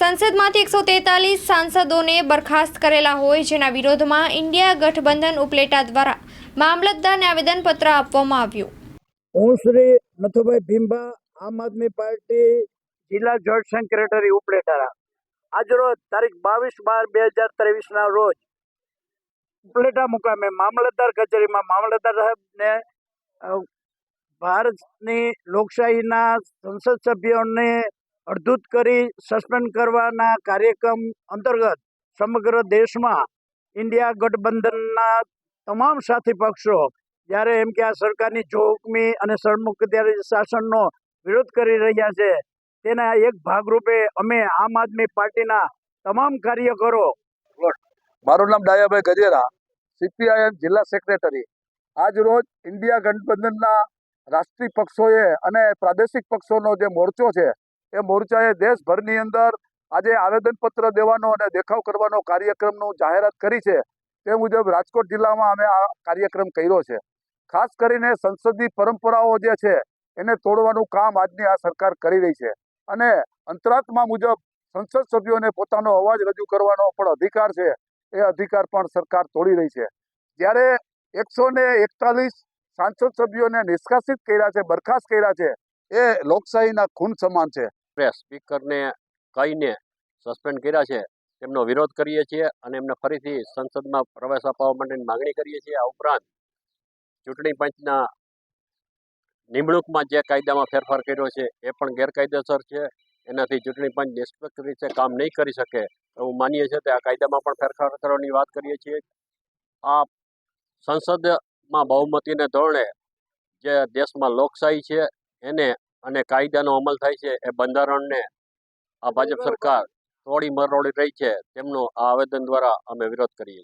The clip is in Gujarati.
સંસદમાંથી એકસો તેતાલીસ સાંસદોને બરખાસ્ત કરેલા હોય જેના વિરોધમાં ઇન્ડિયા ગઠબંધન ઉપલેટા દ્વારા મામલતદારને આવેદનપત્ર આપવામાં આવ્યું. હું શ્રી નથુભાઈ ભીમભા આમ આદમી પાર્ટી જિલ્લા જોઈન્ટ સેક્રેટરી ઉપલેટારા આજરોજ તારીખ બાવીસ બાર બે હજાર ત્રેવીસના રોજ ઉપલેટા મુકામે મામલતદાર કચેરીમાં મામલતદાર સાહેબને ભારતની લોકશાહીના સંસદ સભ્યોને અડધૂત કરી સસ્પેન્ડ કરવાના કાર્યક્રમ અંતર્ગત સમગ્ર દેશમાં ઇન્ડિયા ગઠબંધનના તમામ સાથી પક્ષો જ્યારે એમ કે આ સરકારની જોખમી અને સરમુખત્યારી શાસનનો વિરોધ કરી રહ્યા છે, તેના એક ભાગરૂપે અમે આમ આદમી પાર્ટીના તમામ કાર્યકરો મારું નામ ડાયાભાઈ ગજેરા સીપીઆઈએમ જિલ્લા સેક્રેટરી આજ રોજ ઇન્ડિયા ગઠબંધનના રાષ્ટ્રીય પક્ષોએ અને પ્રાદેશિક પક્ષોનો જે મોરચો છે એ મોરચાએ દેશભરની અંદર આજે આવેદનપત્ર દેવાનો અને દેખાવ કરવાનો કાર્યક્રમનું જાહેરાત કરી છે, તે મુજબ રાજકોટ જિલ્લામાં અમે આ કાર્યક્રમ કર્યો છે. ખાસ કરીને સંસદની પરંપરાઓ જે છે, એને તોડવાનું કામ આજની આ સરકાર કરી રહી છે. અને અંતરાત્મા મુજબ સંસદ સભ્યોને પોતાનો અવાજ રજૂ કરવાનો પણ અધિકાર છે, એ અધિકાર પણ સરકાર તોડી રહી છે. જ્યારે એકસો ને એકતાલીસ સાંસદ સભ્યોને નિષ્કાસિત કર્યા છે, બરખાસ્ત કર્યા છે, એ લોકશાહીના ખૂન સમાન છે. પ્રેસ સ્પીકરને કહીને સસ્પેન્ડ કર્યા છે, તેમનો વિરોધ કરીએ છીએ અને એમને ફરીથી સંસદમાં પ્રવેશ અપાવવા માટેની માગણી કરીએ છીએ. આ ઉપરાંત ચૂંટણી પંચના નિમણૂકમાં જે કાયદામાં ફેરફાર કર્યો છે, એ પણ ગેરકાયદેસર છે. એનાથી ચૂંટણી પંચ નિષ્પક્ષ રીતે કામ નહીં કરી શકે એવું માનીએ છીએ. તે આ કાયદામાં પણ ફેરફાર કરવાની વાત કરીએ છીએ. આ સંસદમાં બહુમતીને ધોરણે જે દેશમાં લોકશાહી છે, એને અને કાયદાનો અમલ થાય છે એ બંધારણને આ ભાજપ સરકાર તોડી મરોડી રહી છે તેમનો આ આવેદન દ્વારા અમે વિરોધ કરીએ